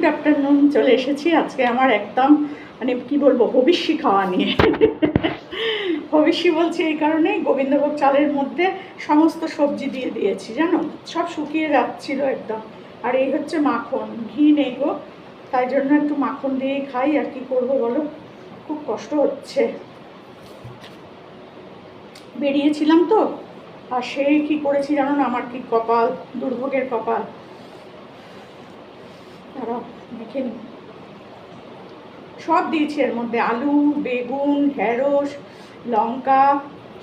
Good afternoon চলে এসেছি আজকে আমার একদম মানে কি বলব, হবিষ্যি খাওয়া নিয়ে। হবিষ্যি বলছি এই কারণেই গোবিন্দভোগ চালের মধ্যে সমস্ত সবজি দিয়ে দিয়েছি, জানো? সব শুকিয়ে যাচ্ছিল একদম। আর এই হচ্ছে মাখন, ঘি নেই গো। তাই জন্য একটু মাখন দিয়েই খাই, আর কি করব বলো? খুব কষ্ট হচ্ছে। বেরিয়েছিলাম তো, আর সেই কি করেছি জানো না, আমার কি কপাল, দুর্ভোগের কপাল। দাঁড়াও দেখে নিই। সব দিয়েছি এর মধ্যে আলু, বেগুন, ঢেঁড়স, লঙ্কা,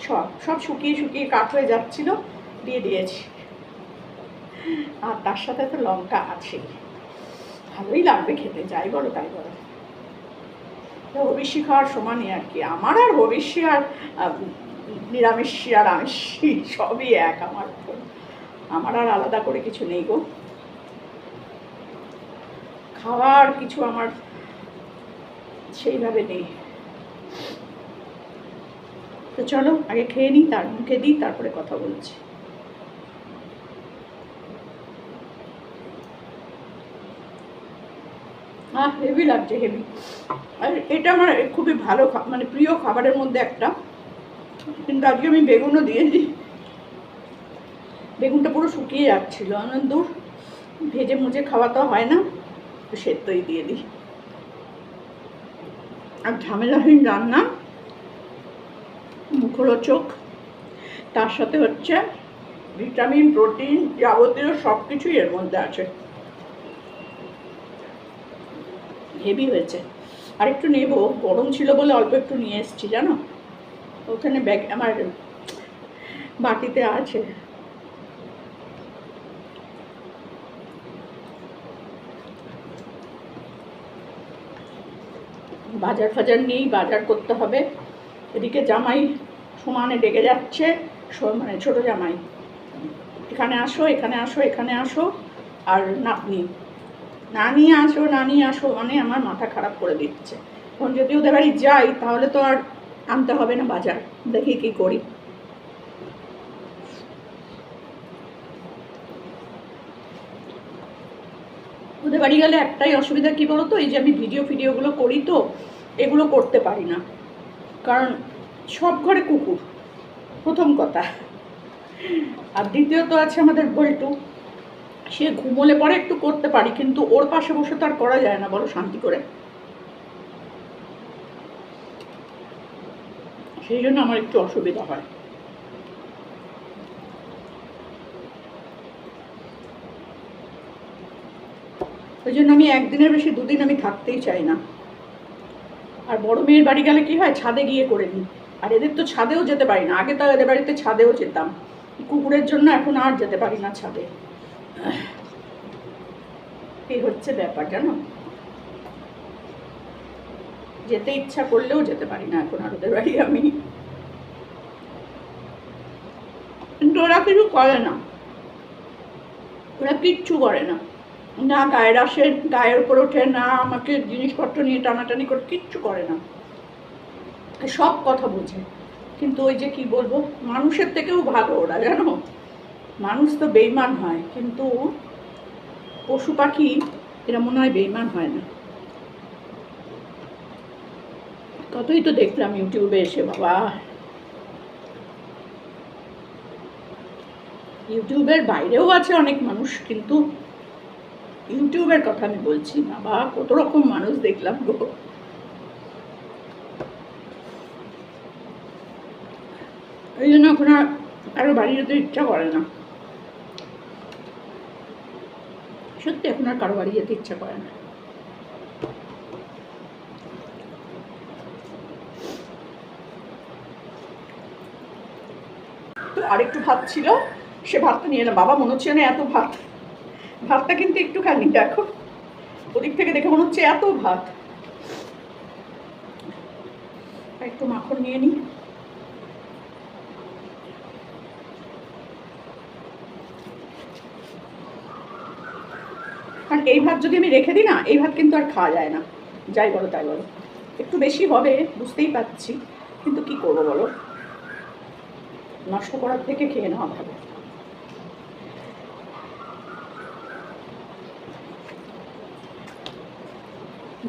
সব সব শুকিয়ে শুকিয়ে কাঠ হয়ে যাচ্ছিল, দিয়ে দিয়েছি। আর তার সাথে তো লঙ্কা আছেই। ভালোই লাগবে খেতে, যাই বলো, তাই বলো। হবিষ্যি খাওয়ার সমানই আর কি, আমার আর হবিষ্যি আর নিরামিষি আর আমিষি সবই এক আমার আমার আর আলাদা করে কিছু নেই গো। খাওয়ার কিছু আমার সেইভাবে নেই। তো চলো, আগে খেয়ে নিই, তার মুখে দিই, তারপরে কথা বলছি। আহ হেভি লাগছে হেভি আর এটা আমার খুবই ভালো মানে প্রিয় খাবারের মধ্যে একটা। কিন্তু আজকে আমি বেগুনও দিয়েছি। বেগুনটা পুরো শুকিয়ে যাচ্ছিল, আনন্দ। ভেজে মুজে খাওয়া তো হয় না। তো সেদ্ধই দিয়ে দিই। আর ঝামেলাহীন রান্না, মুখরোচক, তার সাথে হচ্ছে ভিটামিন, প্রোটিন যাবতীয় সব কিছুই এর মধ্যে আছে। হেভি হয়েছে। আর একটু নেব, গরম ছিল বলে অল্প একটু নিয়ে এসেছি, জানো? ওখানে ব্যাগ, আমার বাটিতে আছে। বাজার ফাজার নিয়েই বাজার করতে হবে। এদিকে জামাই সমানে ডেকে যাচ্ছে মানে ছোটো জামাই। এখানে আসো এখানে আসো এখানে আসো, আর নাতনি। নানি আসো নানি আসো মানে আমার মাথা খারাপ করে দিচ্ছে। এখন যদি ওদের বাড়ি যাই, তাহলে তো আর আনতে হবে না বাজার। দেখি কি করি। ওদের বাড়ি গেলে একটাই অসুবিধা কি তো এই যে আমি ভিডিও ফিডিওগুলো করি তো, এগুলো করতে পারি না। কারণ সব ঘরে কুকুর, প্রথম কথা। আর দ্বিতীয়ত আছে আমাদের বল্টু। সে ঘুমোলে পরে একটু করতে পারি, কিন্তু ওর পাশে বসে তো আর করা যায় না, বলো, শান্তি করে। সেই জন্য আমার একটু অসুবিধা হয়। ওই জন্য আমি একদিনের বেশি দুদিন আমি থাকতেই চাই না। আর বড় মেয়ের বাড়ি গেলে কি হয়? ছাদে গিয়ে করে নিই। আর এদের তো ছাদেও যেতে পারি না। আগে তো এদের বাড়িতে ছাদেও যেতাম। কুকুরের জন্য এখন আর যেতে পারি না ছাদে। এই হচ্ছে ব্যাপার জানো? যেতে ইচ্ছা করলেও যেতে পারি না এখন আর ওদের বাড়ি আমি। কিন্তু ওরা কিছু করে না। ওরা কিচ্ছু করে না। না, গায়ের আসে গায়ের উপর ওঠে না, আমাকে জিনিসপত্র নিয়ে টানাটানি করে কিচ্ছু করে না। সব কথা বোঝে। কিন্তু ওই যে কি বলব, মানুষের থেকেও ভালো ওরা, জানো? মানুষ তো বেইমান হয়, কিন্তু পশু পাখি, এরা মনে হয় বেইমান হয় না। কতই তো দেখলাম ইউটিউবে এসে, বাবা। ইউটিউবের বাইরেও আছে অনেক মানুষ, কিন্তু ইউটিউবের কথা আমি বলছি বাবা কত রকম মানুষ দেখলাম গো। এই জন্য এখন আর বাড়ি যেতে ইচ্ছা করে না। সত্যি এখন আর কারও বাড়ি যেতে ইচ্ছা করে না। আরেকটু ভাত ছিল, সে ভাতটা নিয়ে এলাম। বাবা মনে হচ্ছে না এত ভাত। ভাতটা কিন্তু একটুখানি দেখো। ওদিক থেকে দেখে মনে হচ্ছে এত ভাত। একটু মাখন নিয়ে নিই কারণ এই ভাত যদি আমি রেখে দিই না, এই ভাত কিন্তু আর খাওয়া যায় না। যাই বলো, তাই বলো। একটু বেশি হবে, বুঝতেই পারছি। কিন্তু কি করব বলো? নষ্ট করার থেকে খেয়ে নেওয়া ভালো।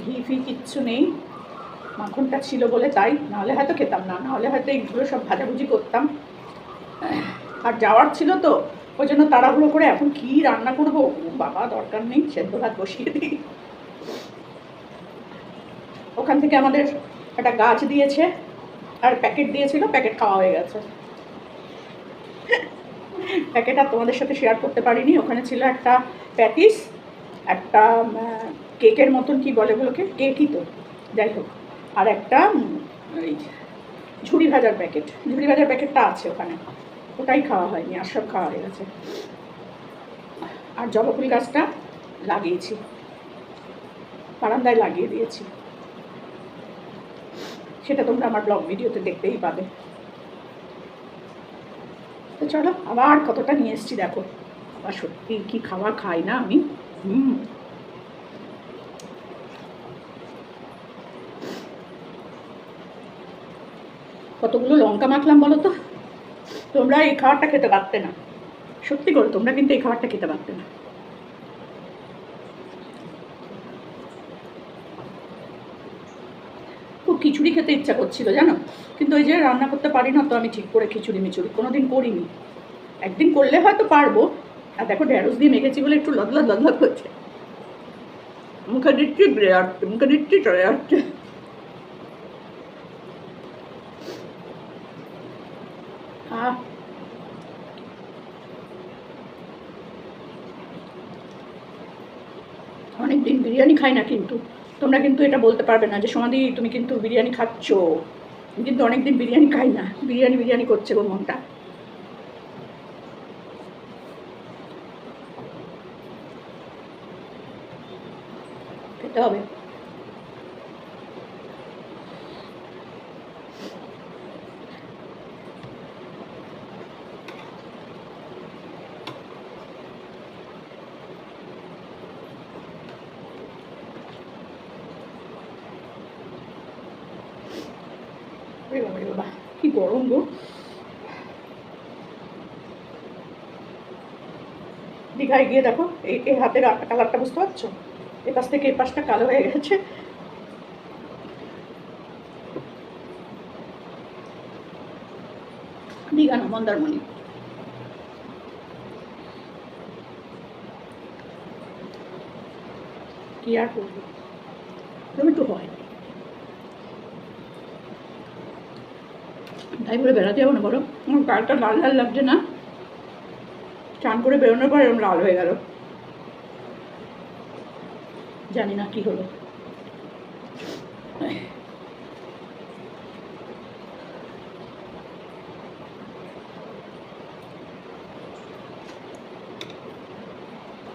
ঘি ফি কিচ্ছু নেই। মাখনটা ছিল বলে তাই, নাহলে হয়তো খেতাম না, নাহলে হয়তো এইগুলো সব ভাজাভুজি করতাম। আর যাওয়ার ছিল তো, ওই জন্য তাড়াহুড়ো করে এখন কি রান্না করব? বাবা, দরকার নেই, সেদ্ধ ভাত বসিয়ে দিই। ওখান থেকে আমাদের একটা গাছ দিয়েছে, আর প্যাকেট দিয়েছিল, প্যাকেট খাওয়া হয়ে গেছে। প্যাকেট আর তোমাদের সাথে শেয়ার করতে পারিনি, ওখানে ছিল একটা প্যাটিস, একটা কেকের মতন কি বলে ওগুলোকে? কেকই তো। যাই হোক, আর একটা ওই ঝুড়ি ভাজার প্যাকেট। ঝুড়ি ভাজার প্যাকেটটা আছে ওখানে। ওটাই খাওয়া হয়নি, আর সব খাওয়া হয়ে গেছে। আর জবা ফুল গাছটা লাগিয়েছি। বারান্দায় লাগিয়ে দিয়েছি। সেটা তোমরা আমার ব্লগ ভিডিওতে দেখতেই পাবে। তো চলো, আবার কতটা নিয়ে এসেছি দেখো। আবার সত্যি কি খাওয়া খাই না আমি? হুম। কতগুলো লঙ্কা মাখলাম বলো তো? তোমরা এই খাবারটা খেতে পারতে না। সত্যি করে, তোমরা কিন্তু এই খাবারটা খেতে পারতে না। খুব খিচুড়ি খেতে ইচ্ছা করছিল, জানো? কিন্তু ওই যে রান্না করতে পারি না তো আমি ঠিক করে খিচুড়ি মিচুড়ি কোনোদিন করিনি। একদিন করলে হয়তো পারব। আর দেখো ঢেঁড়স দিয়ে মেখেছি বলে একটু লদলা লদলা করছে মুখে দিচ্ছি বেড়ে আসছে মুখে দিচ্ছি চলে যাচ্ছে আহ অনেক দিন বিরিয়ানি খাই না কিন্তু। তোমরা কিন্তু এটা বলতে পারবে না যে সমাধি তুমি কিন্তু বিরিয়ানি খাচ্ছ। কিন্তু অনেকদিন বিরিয়ানি খাই না। বিরিয়ানি বিরিয়ানি করছে গো মনটা। খেতে হবে। ওরে বাবা বাবা, কি গরম গো। দীঘায় গিয়ে দেখো এই এই হাতের কালারটা বুঝতে পারছ? এ পাশ থেকে এ পাশটা কালো হয়ে গেছে। দীঘা না, মন্দারমণি। কি আর করব তো হয়। তাই বলে বেড়াতে যাব না বলো? আমার গালটা লাল লাল লাগছে না। চান করে বেরোনোর পর এরকম লাল হয়ে গেল। জানি না কি হলো।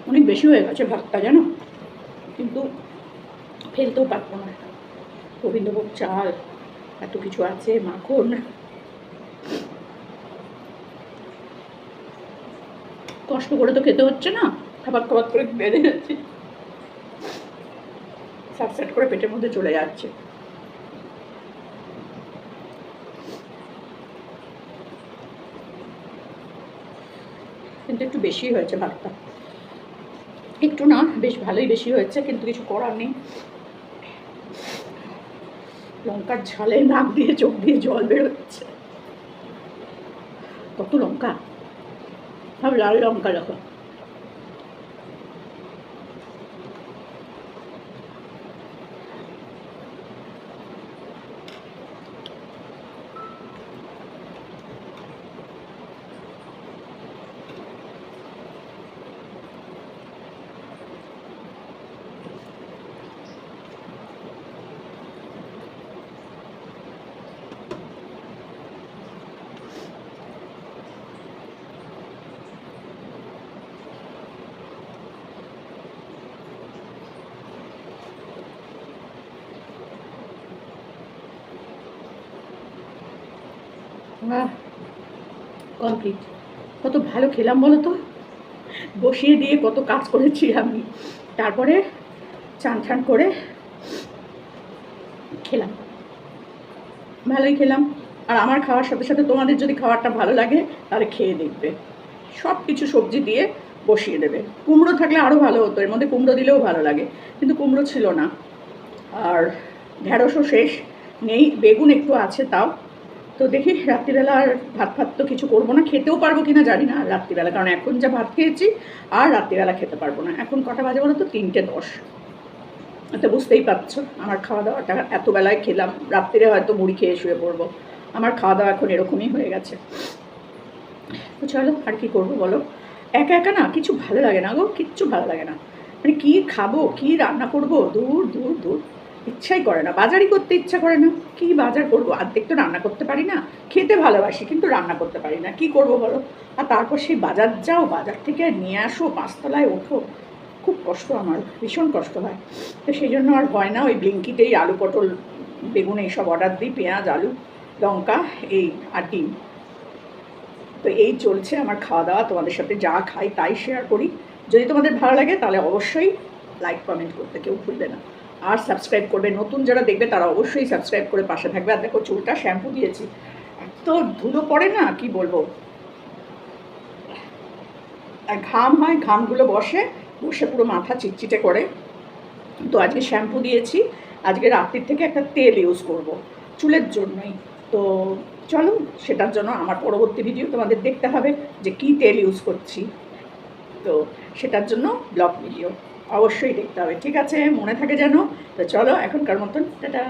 অনেক বেশি হয়ে গেছে ভাতটা, জানো? কিন্তু ফেলতেও পারব না। গোবিন্দভোগ চাল, এত কিছু আছে, মাখন কষ্ট করে তো খেতে হচ্ছে না। খাবার খাবার করে বেঁধে যাচ্ছে। সাটসাট করে পেটের মধ্যে চলে যাচ্ছে। কিন্তু একটু বেশি হয়েছে ভাতটা। একটু না, বেশ ভালোই বেশি হয়েছে, কিন্তু কিছু করার নেই। লঙ্কার ঝালে নাক দিয়ে, চোখ দিয়ে জল বেরোচ্ছে। কত লঙ্কা? সব লাল লঙ্কা দেখো কমপ্লিট কত ভালো খেলাম বলো তো? বসিয়ে দিয়ে কত কাজ করেছি আমি। তারপরে চান চান করে খেলাম। ভালোই খেলাম। আর আমার খাওয়ার সাথে সাথে তোমাদের যদি খাবারটা ভালো লাগে, তাহলে খেয়ে দেখবে। সব কিছু সবজি দিয়ে বসিয়ে দেবে। কুমড়ো থাকলে আরও ভালো হতো, এর মধ্যে কুমড়ো দিলেও ভালো লাগে। কিন্তু কুমড়ো ছিল না। আর ঢ্যাঁড়সও শেষ নেই, বেগুন একটু আছে তাও। তো দেখি রাত্রিবেলা আর ভাত ফাত তো কিছু করব না, খেতেও পারব কিনা জানি না রাত্রিবেলা, কারণ এখন যা ভাত খেয়েছি আর রাত্রিবেলা খেতে পারব না। এখন কটা বাজে বলো তো? তিনটে দশ। তো বুঝতেই পারছ, আমার খাওয়া দাওয়াটা এত বেলায় খেলাম, রাত্রিরে হয়তো মুড়ি খেয়ে শুয়ে পড়ব। আমার খাওয়া দাওয়া এখন এরকমই হয়ে গেছে। তো চলো, আর কি করব বলো? একা একা না কিছু ভালো লাগে না গো, কিচ্ছু ভালো লাগে না। মানে কী খাব, কী রান্না করব? দূর দূর দূর। ইচ্ছাই করে না, বাজারই করতে ইচ্ছা করে না, কি বাজার করব? অর্ধেক তো রান্না করতে পারি না, খেতে ভালোবাসি কিন্তু রান্না করতে পারি না, কি করব বলো? আর তারপর সেই বাজার যাও, বাজার থেকে নিয়ে আসো, পাঁচতলায় ওঠো, খুব কষ্ট আমার, ভীষণ কষ্ট হয়। তো সেই জন্য আর হয় না, ওই ব্লিঙ্কিতেই আলু পটল, বেগুন এইসব অর্ডার দিই, পেঁয়াজ, আলু, লঙ্কা, এই আর ডিম। তো এই চলছে আমার খাওয়া দাওয়া তোমাদের সাথে যা খাই তাই শেয়ার করি। যদি তোমাদের ভালো লাগে তাহলে অবশ্যই লাইক কমেন্ট করতে কেউ ভুলবে না। আর সাবস্ক্রাইব করবে। নতুন যারা দেখবে, তারা অবশ্যই সাবস্ক্রাইব করে পাশে থাকবে। আর দেখো, চুলটা শ্যাম্পু দিয়েছি। এত ধুলো পড়ে না, কি বলব? ঘাম হয়, ঘামগুলো বসে বসে পুরো মাথা চিটচিটে করে। তো আজকে শ্যাম্পু দিয়েছি। আজকে রাত্রির থেকে একটা তেল ইউজ করব, চুলের জন্যই। তো চলো, সেটার জন্য আমার পরবর্তী ভিডিও তোমাদের দেখতে হবে যে কী তেল ইউজ করছি। তো সেটার জন্য ব্লগ ভিডিও অবশ্যই দেখতে হবে। ঠিক আছে? মনে থাকে যেন? তো চলো এখনকার মতন টাটা!